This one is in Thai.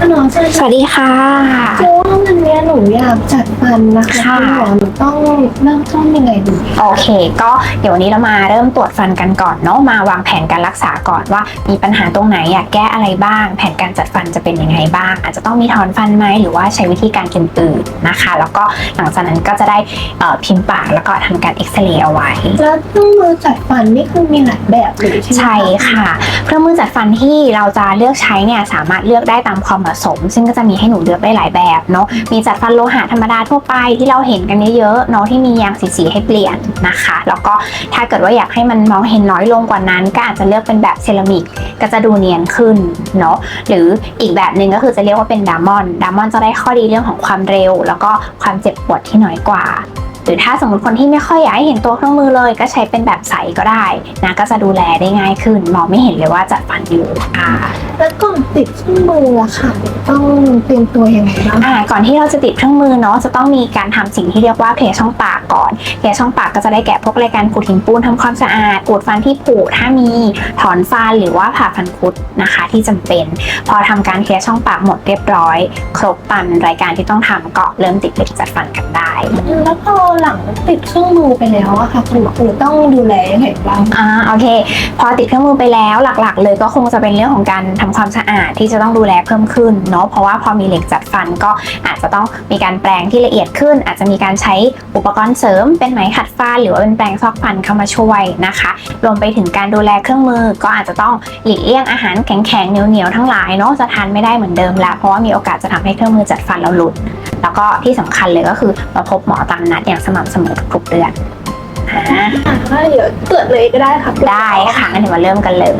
ฮัลโหลสวัสดีสวัสดีค่ะ คือว่าวันเนี้ยหนูอยากจัดฟันนะคะค่ะณหมอหนูต้องเริ่มต้นยังไงดีโอเค ก็เดี๋ยววันนี้เรามาเริ่มตรวจฟันกันก่อนเนาะมาวางแผนการรักษาก่อนว่า มีปัญหาตรงไหนอยากแก้อะไรบ้าง แผนการจัดฟันจะเป็นยังไงบ้าง อาจจะต้องมีถอนฟันไหมหรือว่าใช้วิธีการอื่นๆนะคะ แล้วก็หลังจากนั้นก็จะได้เอ่อพิมพ์ปากแล้วก็ทำการเอ็กซเรย์เอาไว้แล้วเครื่องมือจัดฟันนี่คือมีหลายแบบเลยใช่ไหมใช่ค่ะเครื่องมือจัดฟันที่เราจะเลือกใช้เนี่ยสามารถเลือกได้ได้ตามความเหมาะสม ซึ่งก็จะมีให้หนูเลือกได้หลายแบบเนาะมีจัดฟันโลหะธรรมดาทั่วไปที่เราเห็นกันเยอะๆเนาะที่มียางสีๆให้เปลี่ยนนะคะ แล้วก็ถ้าเกิดว่าอยากให้มันมองเห็นน้อยลงกว่านั้น ก็อาจจะเลือกเป็นแบบเซรามิกก็จะดูเนียนขึ้นเนาะหรืออีกแบบหนึ่งก็คือจะเรียกว่าเป็นดามอนดามอนจะได้ข้อดีเรื่องของความเร็ว แล้วก็ความเจ็บปวดที่น้อยกว่า หรือถ้าสมมติคนที่ไม่ค่อยอยากให้เห็นตัวเครื่องมือเลย ก็ใช้เป็นแบบใสก็ได้นะก็จะดูแลได้ง่ายขึ้น มองไม่เห็นเลยว่าจัดฟันอยู่อ่าแล้วก่อนติดเครื่องมืออะค่ะ ต้องเตรียมตัวยังไงบ้างอ่าก่อนที่เราจะติดเครื่องมือเนาะจะต้องมีการทำสิ่งที่เรียกว่าเคลียร์ช่องปากก่อนเคลียร์ช่องปากก็จะได้แกะพวกรายการขูดหินปูนทำความสะอาดขูดฟันที่ผุถ้ามีถอนฟันหรือว่าผ่าฟันคุดนะคะที่จำเป็น พอทำการเคลียร์ช่องปากหมดเรียบร้อย ครบตามรายการที่ต้องทำก็เริ่มติดเหล็กจัดฟันกันได้แล้วพอหลังติดเครื่องมือไปแล้วอะค่ะคุณหมอต้องดูแลยังไงบ้าง อ่าโอเค พอติดเครื่องมือไปแล้วหลักๆ เลยก็คงจะเป็นเรื่องของการทำความสะอาดที่จะต้องดูแลเพิ่มขึ้นเนาะเพราะว่าพอมีเหล็กจัดฟันก็อาจจะต้องมีการแปลงที่ละเอียดขึ้น อาจจะมีการใช้อุปกรณ์เสริม เป็นไหมขัดฟันหรือว่าเป็นแปลงซอกฟันเข้ามาช่วยนะคะ รวมไปถึงการดูแลเครื่องมือก็อาจจะต้องหลีกเลี่ยงอาหารแข็งๆเหนียวๆทั้งหลายเนาะจะทานไม่ได้เหมือนเดิมแล้วเพราะว่ามีโอกาสจะทำให้เครื่องมือจัดฟันเราหลุด แล้วก็ที่สำคัญเลยก็คือมาพบหมอตามนัดอย่างสม่ำเสมอทุกๆเดือนอ่าอะเดี๋ยวตรวจเลยก็ได้ค่ะคุณหมอได้ค่ะงั้นเดี๋ยวมาเริ่มกันเลย